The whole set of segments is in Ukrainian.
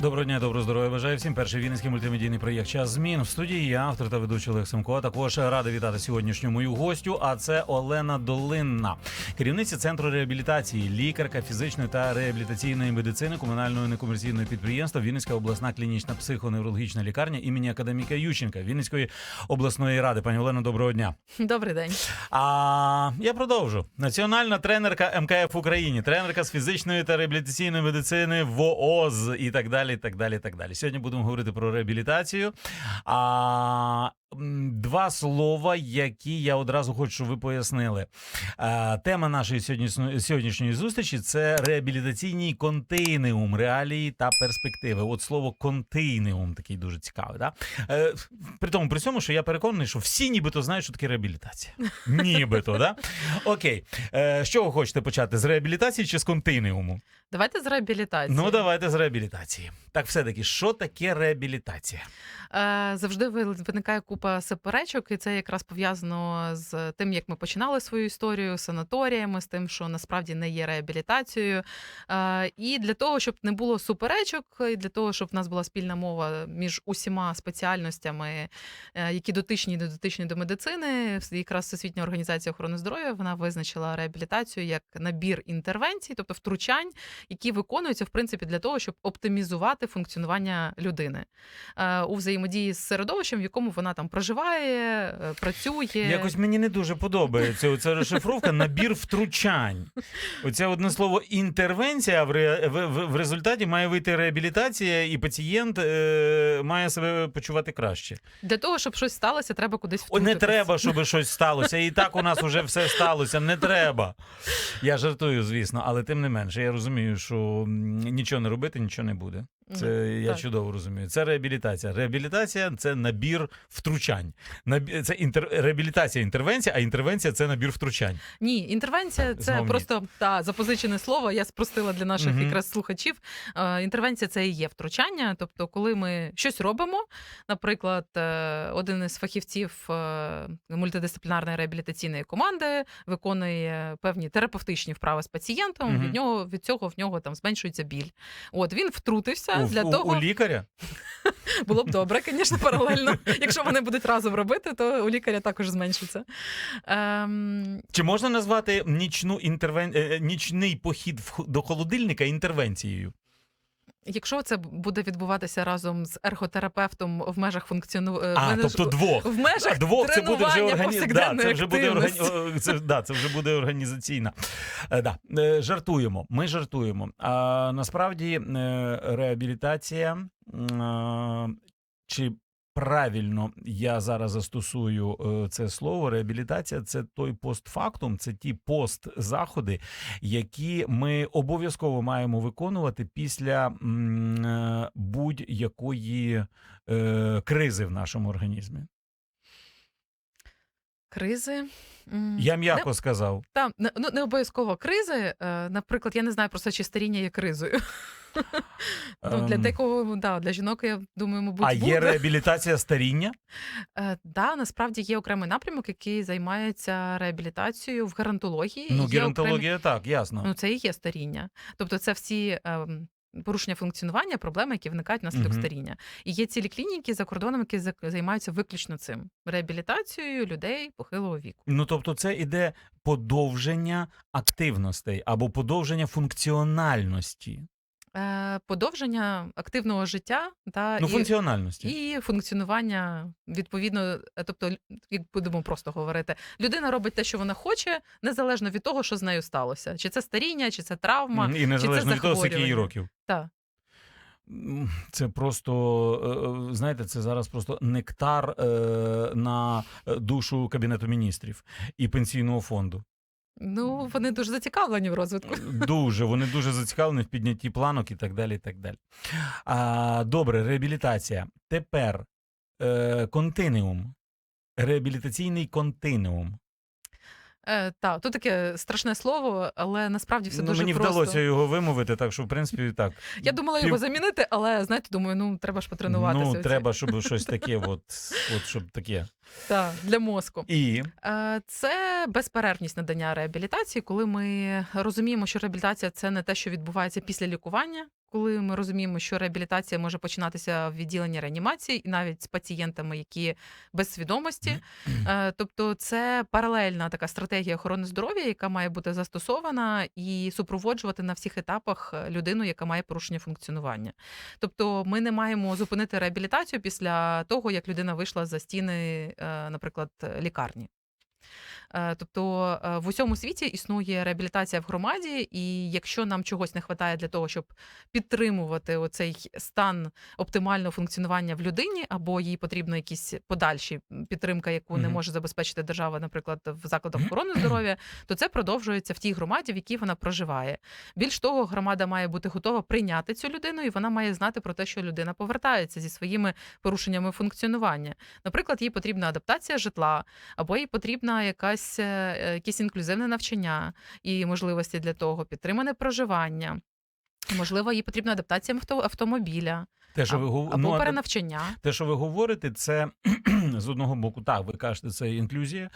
Доброго дня, доброго здоров'я. Бажаю всім перший вінницький мультимедійний проєкт Час змін. В студії я, автор та ведучий Олег Семко. А Також радий вітати сьогоднішню мою гостю. А це Олена Долинна, керівниця центру реабілітації, лікарка фізичної та реабілітаційної медицини комунального некомерційного підприємства Вінницька обласна клінічна психоневрологічна лікарня імені академіка Ющенка Вінницької обласної ради. Пані Олено, доброго дня. Добрий день. А я продовжу. Національна тренерка МКФ Україні, тренерка з фізичної та реабілітаційної медицини ВООЗ і так далі. І так далі, так далі. Сьогодні будемо говорити про реабілітацію. А, два слова, які я одразу хочу, щоб ви пояснили. Тема нашої сьогоднішньої, зустрічі це реабілітаційний континеум, реалії та перспективи. От слово континеум такий дуже цікавий. Да? Е, при тому, при цьому, що я переконаний, що всі нібито знають, що таке реабілітація. Нібито, да? Окей. Е, з чого хочете почати? З реабілітації чи з континеуму? Давайте з реабілітації. Ну, давайте з реабілітації. Так, все-таки, що таке реабілітація? Е, завжди ви- виникає купа суперечок, і це якраз пов'язано з тим, як ми починали свою історію санаторіями, з тим, що насправді не є реабілітацією. Е, і для того, щоб не було суперечок, і для того, щоб в нас була спільна мова між усіма спеціальностями, е, які дотичні і не дотичні до медицини, якраз Всесвітня організація охорони здоров'я вона визначила реабілітацію як набір інтервенцій, тобто втручань, які виконуються в принципі для того, щоб оптимізувати функціонування людини е, у взаємодії з середовищем, в якому вона там проживає, е, працює. Якось мені не дуже подобається оця розшифровка набір втручань. Оце одне слово інтервенція, в, ре, в, в, в результаті має вийти реабілітація, і пацієнт е, має себе почувати краще. Для того, щоб щось сталося, треба кудись О, втрутитись. не треба, щоб щось сталося. І так у нас вже все сталося. Не треба. Я жартую, звісно, але тим не менше, я розумію, що нічого не робити, нічого не буде. Це я так. чудово розумію. Це реабілітація. Реабілітація це набір втручань. Набі... Це інтер... реабілітація інтервенція, а інтервенція це набір втручань. Ні, інтервенція це Знов ні. просто та запозичене слово. Я спростила для наших Мгм. якраз слухачів. Е, інтервенція це і є втручання. Тобто, коли ми щось робимо, наприклад, е, один із фахівців е, мультидисциплінарної реабілітаційної команди виконує певні терапевтичні вправи з пацієнтом. Мгм. Від нього від цього в нього там зменшується біль. От він втрутився У, для у, того, у лікаря. було б добре, звісно, паралельно. Якщо вони будуть разом робити, то у лікаря також зменшиться. Ем, Чи можна назвати нічну інтервен... е, нічний похід до холодильника інтервенцією? Якщо це буде відбуватися разом з ерготерапевтом в межах функціонування А, тобто двох. в межах двох це буде вже органі... да, це вже буде органі... це, да, це вже буде організаційна. Е, да. Е, Жартуємо. Ми жартуємо. А насправді е, реабілітація е, чи. Правильно, я зараз застосую е, це слово. Реабілітація це той постфактум, це ті постзаходи, які ми обов'язково маємо виконувати після е, будь-якої е, кризи в нашому організмі. Кризи. Я не- м'яко сказав. Та, не, ну, не обов'язково кризи. Е, наприклад, я не знаю просто, чи старіння є кризою. ну, для Ем, декого, да, для жінок, я думаю, мабуть, А буде. є реабілітація старіння? Е, да, насправді є окремий напрямок, який займається реабілітацією в геронтології. Ну, Є окремі- так, ясно. Ну, це і є старіння. Тобто, це всі ем, порушення функціонування, проблеми, які виникають внаслідок Мгм. старіння. І є цілі клініки за кордоном, які займаються виключно цим реабілітацією людей похилого віку. Ну тобто, це іде подовження активностей або подовження функціональності. Е, подовження активного життя та Ну, і, функціональності. і функціонування відповідно, е, тобто, як будемо просто говорити, людина робить те, що вона хоче, незалежно від того, що з нею сталося. Чи це старіння, чи це травма. І незалежно від того, скільки їй років. Так. Це просто, е, знаєте, це зараз просто нектар на душу Кабінету міністрів і пенсійного фонду. Ну, вони дуже зацікавлені в розвитку. Дуже, вони дуже зацікавлені в піднятті планок і так далі. І так далі. А, добре, реабілітація. Тепер е, континеум. Реабілітаційний континеум. Е, та, тут таке страшне слово, але насправді все ну, дуже мені просто. вдалося його вимовити, так що, в принципі, так. Я думала його замінити, але знаєте, думаю, ну треба ж потренуватися. Ну, треба, щоб щось таке, от, от щоб таке. Так, для мозку. І Е, Це безперервність надання реабілітації, коли ми розуміємо, що реабілітація це не те, що відбувається після лікування. Коли ми розуміємо, що реабілітація може починатися в відділенні реанімації, і навіть з пацієнтами, які без свідомості, Е, тобто це паралельна така стратегія охорони здоров'я, яка має бути застосована і супроводжувати на всіх етапах е, людину, яка має порушення функціонування. Тобто, ми не маємо зупинити реабілітацію після того, як людина вийшла за стіни, наприклад, лікарні. Е, Тобто е, в усьому світі існує реабілітація в громаді, і якщо нам чогось не вистачає для того, щоб підтримувати оцей стан оптимального функціонування в людині, або їй потрібна якісь подальші підтримка, яку не може забезпечити держава, наприклад, в закладах охорони здоров'я, то це продовжується в тій громаді, в якій вона проживає. Більш того, громада має бути готова прийняти цю людину, і вона має знати про те, що людина повертається зі своїми порушеннями функціонування. Наприклад, їй потрібна адаптація житла, або їй потрібна якась е, якесь інклюзивне навчання і можливості для того, підтримане проживання. Можливо, їй потрібна адаптація авто- автомобіля те, що ви або, ну, те- перенавчання. Те, що ви говорите, це з одного боку, так, ви кажете, це інклюзія.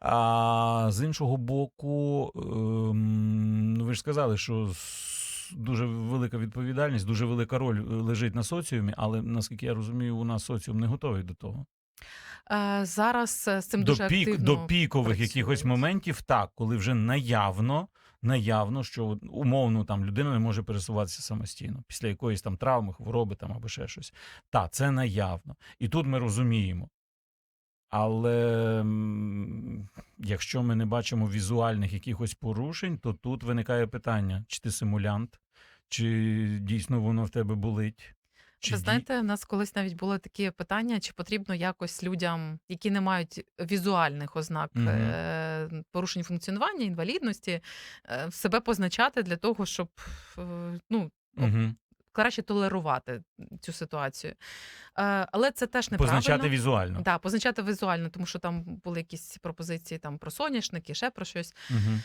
А з іншого боку, ем, ну, ви ж сказали, що дуже велика відповідальність, дуже велика роль е, лежить на соціумі, але наскільки я розумію, у нас соціум не готовий до того. Е, Зараз е, з цим До, дуже пік, активно до пікових працюють. якихось моментів, так, коли вже наявно. Наявно, що умовно там людина не може пересуватися самостійно після якоїсь там травми, хвороби там або ще щось. Так, це наявно. І тут ми розуміємо. Але якщо ми не бачимо візуальних якихось порушень, то тут виникає питання: чи ти симулянт, чи дійсно воно в тебе болить? Чи Ви дій- знаєте, в нас колись навіть було таке питання, чи потрібно якось людям, які не мають візуальних ознак Мгм. е, порушень функціонування, інвалідності, е, себе позначати для того, щоб е, ну, Мгм. краще толерувати цю ситуацію. Е, Але це теж неправильно. позначати візуально? Да, позначати візуально, тому що там були якісь пропозиції там про соняшники, ще про щось. Мгм.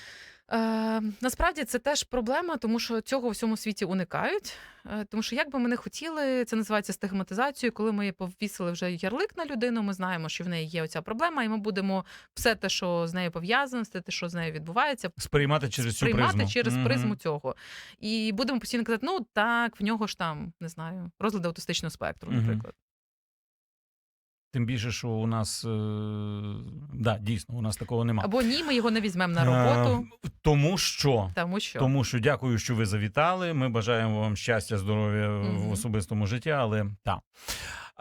Е, насправді це теж проблема, тому що цього у всьому світі уникають. Е, тому що як би ми не хотіли, це називається стигматизацією. Коли ми повісили вже ярлик на людину, ми знаємо, що в неї є оця проблема, і ми будемо все те, що з нею пов'язано, все те, що з нею відбувається, Сприймати через цю приймати призму. через Мгм. призму цього. І будемо постійно казати: ну так, в нього ж там не знаю, розлади аутистичного спектру, Мгм. наприклад. Тим більше, що у нас е, да, дійсно, у нас такого немає. Або ні, ми його не візьмемо на роботу, Е, тому що. тому що Тому що дякую, що ви завітали. Ми бажаємо вам щастя, здоров'я в особистому житті, але так.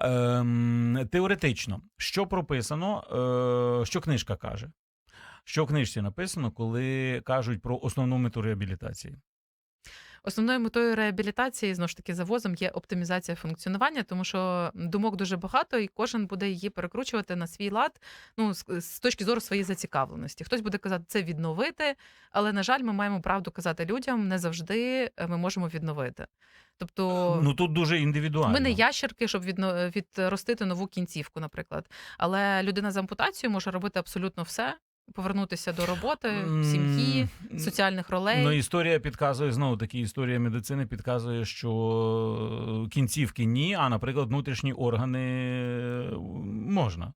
Ем, теоретично, що прописано, е, що книжка каже? Що в книжці написано, коли кажуть про основну мету реабілітації? Основною метою реабілітації знову ж таки завозом є оптимізація функціонування, тому що думок дуже багато, і кожен буде її перекручувати на свій лад. Ну з, з точки зору своєї зацікавленості. Хтось буде казати це відновити, але на жаль, ми маємо правду казати людям. Не завжди е, ми можемо відновити. Тобто, Ну тут дуже індивідуально. ми не ящерки, щоб відно, відростити нову кінцівку, наприклад. Але людина з ампутацією може робити абсолютно все. Повернутися до роботи, сім'ї, соціальних ролей. Ну, історія підказує знову таки. Історія медицини підказує, що кінцівки ні, а, наприклад, внутрішні органи е, можна.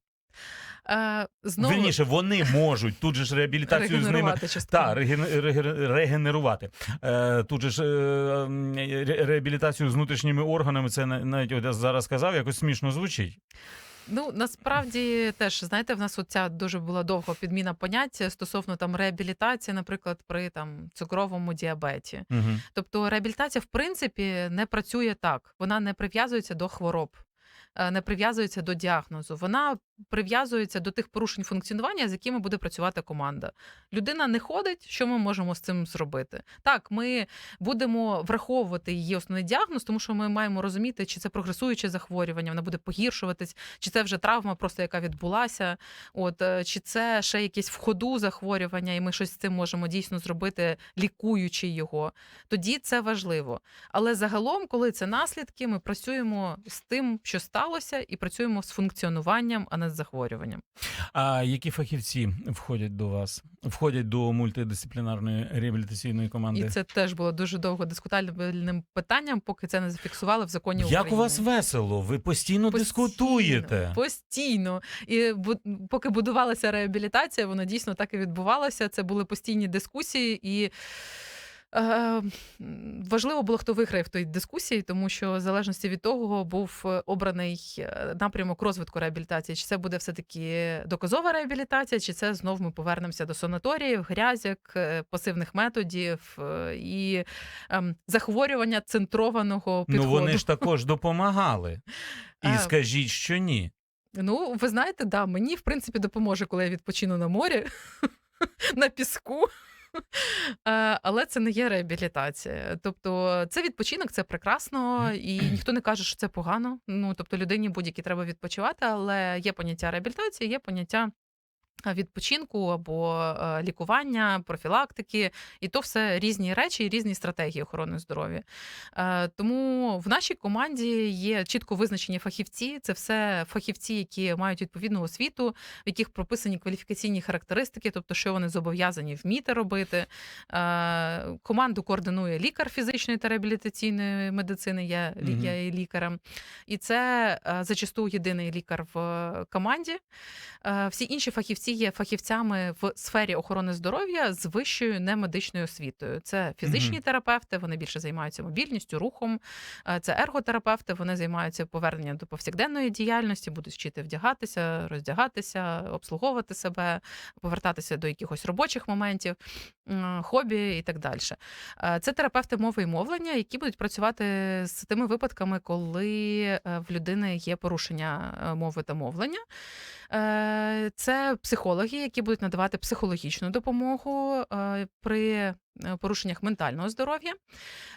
Е, знову Вірніше, вони можуть тут же ж реабілітацію з ними та реген- реге- регенерувати. Е, тут же ж е, реабілітацію з внутрішніми органами. Це навіть от я зараз сказав, якось смішно звучить. Ну насправді теж знаєте, в нас оця дуже була довга підміна поняття стосовно там реабілітації, наприклад, при там цукровому діабеті. Угу. Тобто реабілітація, в принципі, не працює так. Вона не прив'язується до хвороб, не прив'язується до діагнозу. Вона прив'язується до тих порушень функціонування, з якими буде працювати команда. Людина не ходить, що ми можемо з цим зробити? Так, ми будемо враховувати її основний діагноз, тому що ми маємо розуміти, чи це прогресуюче захворювання, вона буде погіршуватись, чи це вже травма, просто яка відбулася. От е, чи це ще якесь в ходу захворювання, і ми щось з цим можемо дійсно зробити, лікуючи його. Тоді це важливо. Але загалом, коли це наслідки, ми працюємо з тим, що сталося, і працюємо з функціонуванням, а не з захворюванням. А які фахівці входять до вас? Входять до мультидисциплінарної реабілітаційної команди? І це теж було дуже довго дискутабельним питанням, поки це не зафіксували в законі України. Як у вас весело? Ви постійно, дискутуєте. Постійно. І поки будувалася реабілітація, воно дійсно так і відбувалося. Це були постійні дискусії і. Е, важливо було, хто виграє в той дискусії, тому що в залежності від того був е, обраний е, напрямок розвитку реабілітації. Чи це буде все-таки доказова реабілітація, чи це знов ми повернемося до санаторіїв, грязяк, пасивних методів і ем, захворювання центрованого підходу. Ну вони ж також допомагали. І скажіть, що ні. Ну, ви знаєте, да, мені в принципі допоможе, коли я відпочину на морі, на піску. Е, Але це не є реабілітація. Тобто, це відпочинок, це прекрасно, і ніхто не каже, що це погано. Ну тобто, людині будь-які треба відпочивати, але є поняття реабілітації, є поняття. Відпочинку або е, лікування, профілактики, і то все різні речі і різні стратегії охорони здоров'я. Е, Тому в нашій команді є чітко визначені фахівці. Це все фахівці, які мають відповідну освіту, в яких прописані кваліфікаційні характеристики, тобто, що вони зобов'язані вміти робити. Е, Команду координує лікар фізичної та реабілітаційної медицини. Я, Мгм. я є лікарем. І це зачасту єдиний лікар в команді. Всі інші фахівці є фахівцями в сфері охорони здоров'я з вищою немедичною освітою. Це фізичні Мгм. терапевти, вони більше займаються мобільністю, рухом. Е, Це ерготерапевти, вони займаються поверненням до повсякденної діяльності, будуть вчити вдягатися, роздягатися, обслуговувати себе, повертатися до якихось робочих моментів, хобі і так далі. Це терапевти мови і мовлення, які будуть працювати з тими випадками, коли е, в людини є порушення е, мови та мовлення. Е, Це психологи, які будуть надавати психологічну допомогу е, при порушеннях ментального здоров'я.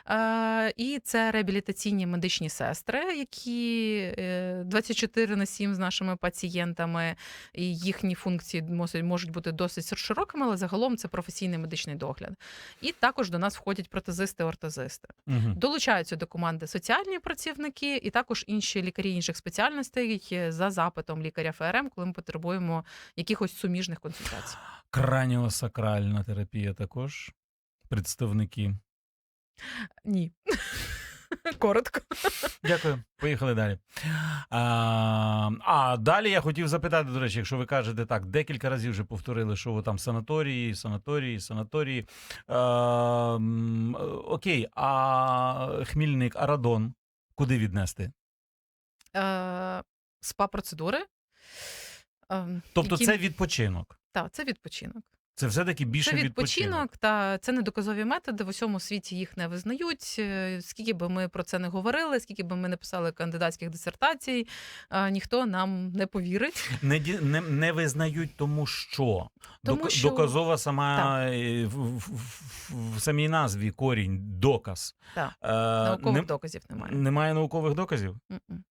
Е, І це реабілітаційні медичні сестри, які е, 24 на 7 з нашими пацієнтами, і їхні функції можуть бути досить широкими, але загалом це професійний медичний догляд. І також до нас входять протезисти, ортезисти. Угу. Долучаються до команди соціальні працівники і також інші лікарі інших спеціальностей за запитом лікаря ФРМ, коли ми потребуємо якихось суміжних консультацій. Краніосакральна терапія також. Представники. Ні. Коротко. Дякую. Поїхали далі. А, а далі я хотів запитати, до речі, якщо ви кажете так, декілька разів вже повторили, що ви там санаторії, санаторії, санаторії. А, окей, а хмільник, арадон, куди віднести? Спа процедури. Е, Тобто які- це відпочинок. Так, це відпочинок. Це все-таки більше Це відпочинок. відпочинок, та це недоказові методи. В усьому світі їх не визнають. Е, Скільки би ми про це не говорили, скільки би ми не писали кандидатських дисертацій, е, ніхто нам не повірить. Не, не, не визнають тому, що, Тому Док- що- доказова сама е, в, в, в, в самій назві корінь, доказ. Так, Е, Наукових не- доказів немає. Немає наукових доказів? М-м.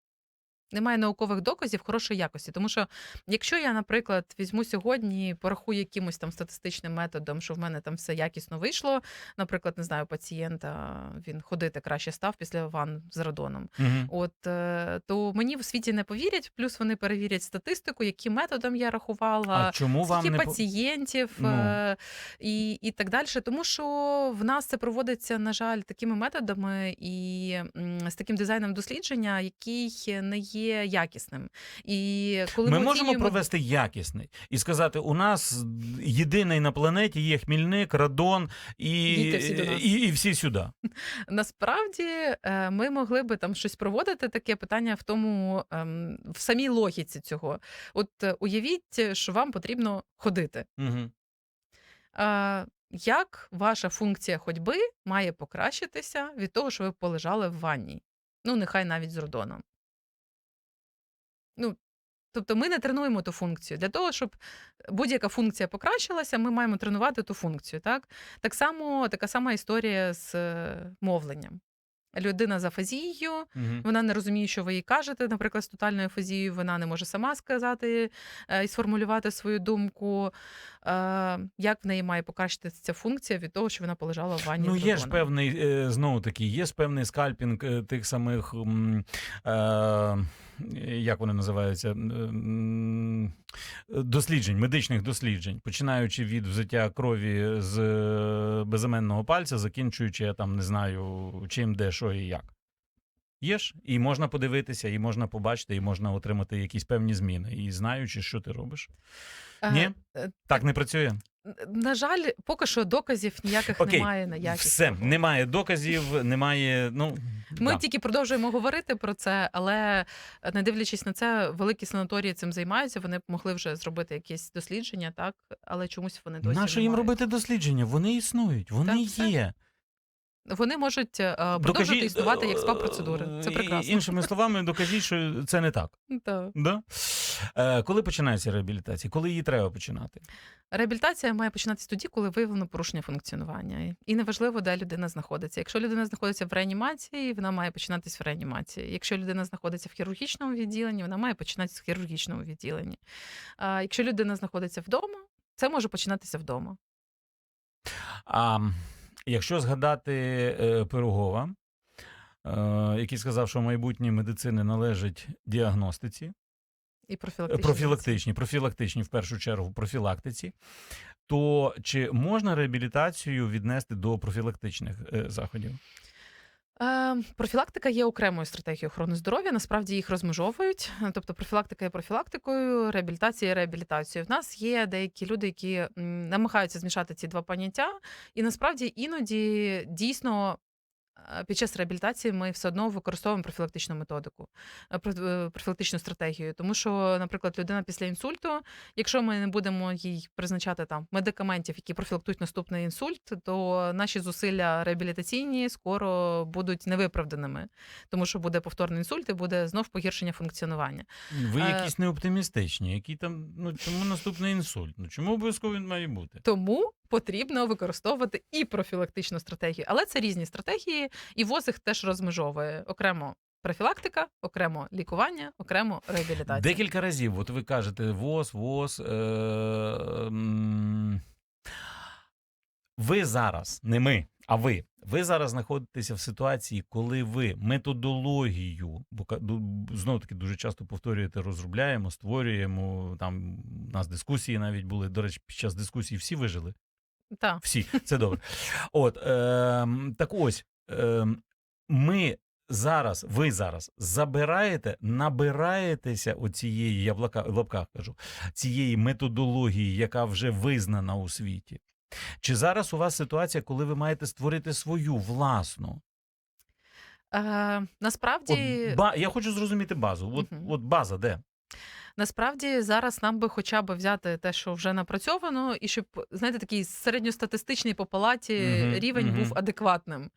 Немає наукових доказів хорошої якості. Тому що, якщо я, наприклад, візьму сьогодні, порахую якимось там статистичним методом, що в мене там все якісно вийшло. Наприклад, не знаю, пацієнта він ходити краще став після ван з радоном. Угу. От е, то мені в світі не повірять, плюс вони перевірять статистику, яким методом я рахувала. А чому вам Скільки не пацієнтів Ну. е, і, і так далі. Тому що в нас це проводиться, на жаль, такими методами і з таким дизайном дослідження, який не є якісним. І коли Ми ми, можемо оцінюємо- провести якісний і сказати: у нас єдиний на планеті є хмільник, радон і, всі і, і всі сюди. Насправді е, ми могли би там щось проводити. Таке питання в тому, ем, в самій логіці цього. От е, уявіть, що вам потрібно ходити. Угу. Як ваша функція ходьби має покращитися від того, що ви полежали в ванні? Ну, нехай навіть з родоном. Ну, тобто ми не тренуємо ту функцію. Для того, щоб будь-яка функція покращилася, ми маємо тренувати ту функцію. Так, так само така сама історія з е, мовленням. людина з афазією, Мгм. вона не розуміє, що ви їй кажете, наприклад, з тотальною афазією, вона не може сама сказати е, і сформулювати свою думку. Е, Як в неї має покращитися ця функція від того, що вона полежала в ванні? Ну, є ж певний, е, знову таки, є ж певний скальпінг е, тих самих, е, як вони називаються, досліджень, медичних досліджень, починаючи від взяття крові з е, безіменного пальця, закінчуючи, я там не знаю, чим, де, що і як. Є ж, і можна подивитися, і можна побачити, і можна отримати якісь певні зміни. І знаючи, що ти робиш. Е, Ні? е, Так не працює. На жаль, поки що доказів ніяких Окей, немає на якість. Все, немає доказів, немає. Ну, Ми да. тільки продовжуємо говорити про це, але не дивлячись на це, великі санаторії цим займаються. Вони могли вже зробити якісь дослідження, так але чомусь вони досі Наше їм робити дослідження? Вони існують, вони Так, все. Вони можуть е, продовжувати існувати як спа процедури. Це е, прекрасно. Іншими словами, докажіть, що це не так. Так. Да? Е, коли починається реабілітація? Коли її треба починати? Реабілітація має починатися тоді, коли виявлено порушення функціонування. І неважливо, де людина знаходиться. Якщо людина знаходиться в реанімації, вона має починатись в реанімації. Якщо людина знаходиться в хірургічному відділенні, вона має починатися в хірургічному відділенні. Якщо людина знаходиться вдома, це може починатися вдома. А м, якщо згадати е, Пирогова, е, який сказав, що майбутнє медицини належить діагностиці, І профілактичні. профілактичні, профілактичні в першу чергу профілактиці, то чи можна реабілітацію віднести до профілактичних е, заходів? Е, профілактика є окремою стратегією охорони здоров'я. Насправді їх розмежовують. Тобто профілактика є профілактикою, реабілітація є реабілітацією. В нас є деякі люди, які намагаються змішати ці два поняття, і насправді іноді дійсно. Під час реабілітації ми все одно використовуємо профілактичну методику, е, е, профілактичну стратегію. Тому що, наприклад, людина після інсульту, якщо ми не будемо їй призначати там медикаментів, які профілактують наступний інсульт, то наші зусилля реабілітаційні скоро будуть невиправданими, тому що буде повторний інсульт і буде знов погіршення функціонування. Ви Е, якісь неоптимістичні, які там, ну чому наступний інсульт? Ну чому обов'язково він має бути? Тому потрібно використовувати і профілактичну стратегію, але це різні стратегії, і ВОЗ їх теж розмежовує окремо. Профілактика, окремо лікування, окремо реабілітація. Декілька разів, от ви кажете ВОЗ, ВОЗ. Е, ви зараз, не ми, а ви. Ви зараз знаходитеся в ситуації, коли ви методологію, бо знову таки дуже часто повторюєте, розробляємо, створюємо. Там у нас дискусії навіть були. До речі, під час дискусії всі вижили. Так. Всі, це добре. От е, так ось е, ми зараз, ви зараз забираєте, набираєтеся оцієї, я в лапках кажу, цієї методології, яка вже визнана у світі. Чи зараз у вас ситуація, коли ви маєте створити свою власну? Е, насправді, От, ба, я хочу зрозуміти базу. От, Мгм. от база де? Насправді зараз нам би хоча б взяти те, що вже напрацьовано, і щоб знаєте, такий середньостатистичний по палаті Мгм, рівень мгм. був адекватним.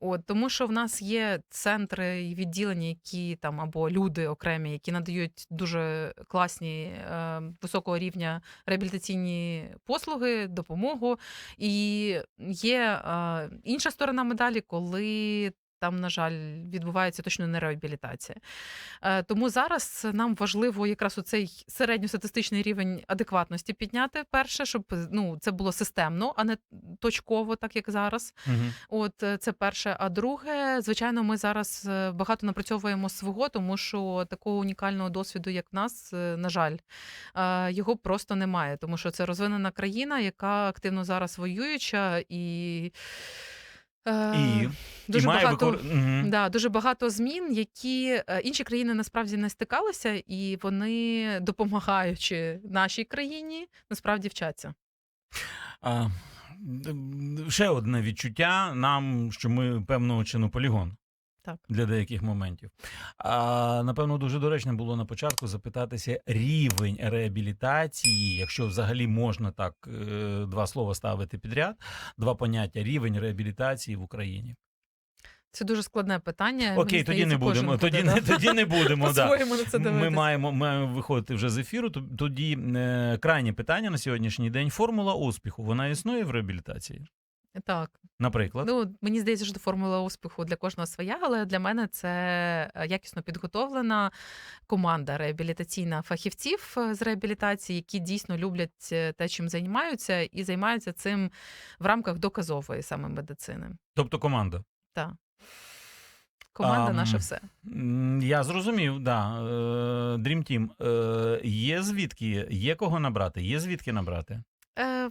От тому, що в нас є центри і відділення, які там або люди окремі, які надають дуже класні е, високого рівня реабілітаційні послуги, допомогу. І є е, інша сторона медалі, коли. Там, на жаль, відбувається точно не реабілітація. Е, Тому зараз нам важливо якраз оцей середньостатистичний рівень адекватності підняти перше, щоб ну це було системно, а не точково, так як зараз. Угу. От е, це перше. А друге, звичайно, ми зараз е, багато напрацьовуємо свого, тому що такого унікального досвіду, як в нас, на жаль, його просто немає, тому що це розвинена країна, яка активно зараз воююча і. Е, І, Дуже і має багато викор... угу. Да, дуже багато змін, які е, інші країни насправді не стикалися, і вони, допомагаючи нашій країні, насправді вчаться. А, ще одне відчуття нам, що ми певного чину полігон. Так. Для деяких моментів. А, напевно, дуже доречно було на початку запитатися рівень реабілітації, якщо взагалі можна так е, два слова ставити підряд, два поняття рівень реабілітації в Україні. Це дуже складне питання. Окей, тоді не будемо. Тоді не тоді не будемо. да. Ми маємо, маємо виходити вже з ефіру. Тоді е, крайнє питання на сьогоднішній день. Формула успіху. Вона існує в реабілітації. Так, Наприклад, ну мені здається, що формула успіху для кожного своя, але для мене це е, якісно підготовлена команда реабілітаційна фахівців е, з реабілітації, які дійсно люблять е, те, чим займаються, і займаються цим в рамках доказової саме медицини. тобто команда. Так. Команда Ам, наше все. Я зрозумів, да. Dream Team. Е, Є звідки, є кого набрати, є звідки набрати. Е,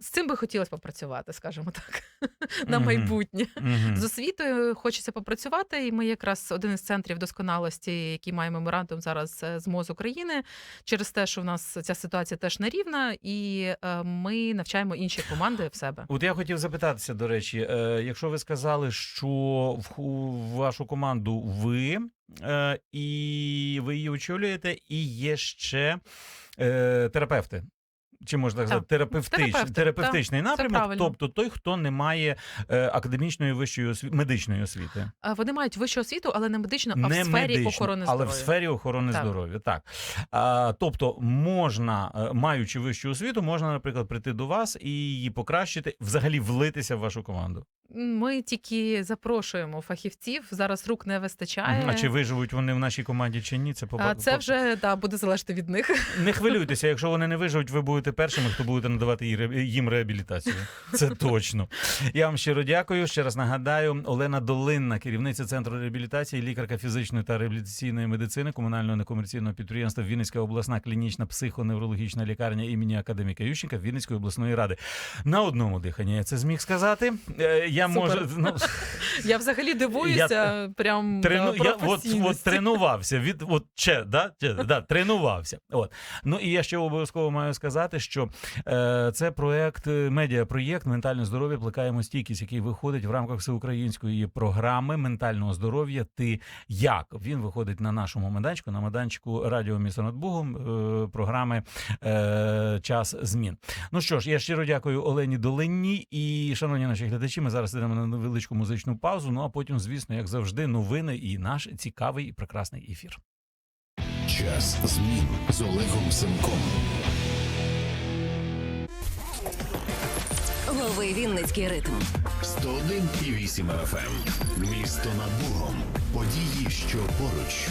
з цим би хотілося попрацювати, скажімо так, на майбутнє. З освітою хочеться попрацювати, і ми якраз один із центрів досконалості, який має меморандум зараз е, з МОЗ України, через те, що в нас ця ситуація теж нерівна, і е, ми навчаємо інші команди в себе. От я хотів запитатися, до речі, е, якщо ви сказали, що в, вашу команду ви, і ви її очолюєте, і є ще е, терапевти. Чи можна так сказати, терапевтич, терапевти, терапевтичний напрямок, тобто той, хто не має е, академічної вищої освіти, медичної освіти. Е, Вони мають вищу освіту, але не медичну, а не в сфері медичну, охорони але здоров'я. в сфері охорони Так. здоров'я. Так. А, тобто, можна, е, маючи вищу освіту, можна, наприклад, прийти до вас і її покращити, взагалі влитися в вашу команду. Ми тільки запрошуємо фахівців. Зараз рук не вистачає. А чи виживуть вони в нашій команді чи ні? Це А це вже да, буде залежати від них. не хвилюйтеся. Якщо вони не виживуть, ви будете першими, хто будете надавати їм реабілітацію. Це точно. Я вам щиро дякую. Ще раз нагадаю, Олена Долинна, керівниця центру реабілітації, лікарка фізичної та реабілітаційної медицини комунального некомерційного підприємства Вінницька обласна клінічна психоневрологічна лікарня імені академіка Ющенка Вінницької обласної ради. На одному диханні я це зміг сказати. Е, Я Супер. можу ну, Я взагалі дивуюся, прям Трену... да, Я от, от тренувався від от че, да? Че, да, тренувався. От. Ну і я ще обов'язково маю сказати, що е, це проект, е, медіапроєкт ментальне здоров'я плекаємо стійкість, який виходить в рамках всеукраїнської програми ментального здоров'я. Ти як він виходить на нашому майданчику, на майданчику радіо місто над Бугом е, програми е, Час змін. Ну що ж, я щиро дякую Олені Долинній і шановні наші глядачі. Ми зараз йдемо на невеличку музичну паузу. Ну а потім, звісно, як завжди, новини і наш цікавий і прекрасний ефір. Час змін з Олегом Семком. Лови Вінницький ритм. 101,8 FM. Місто над Богом. Події, що поруч.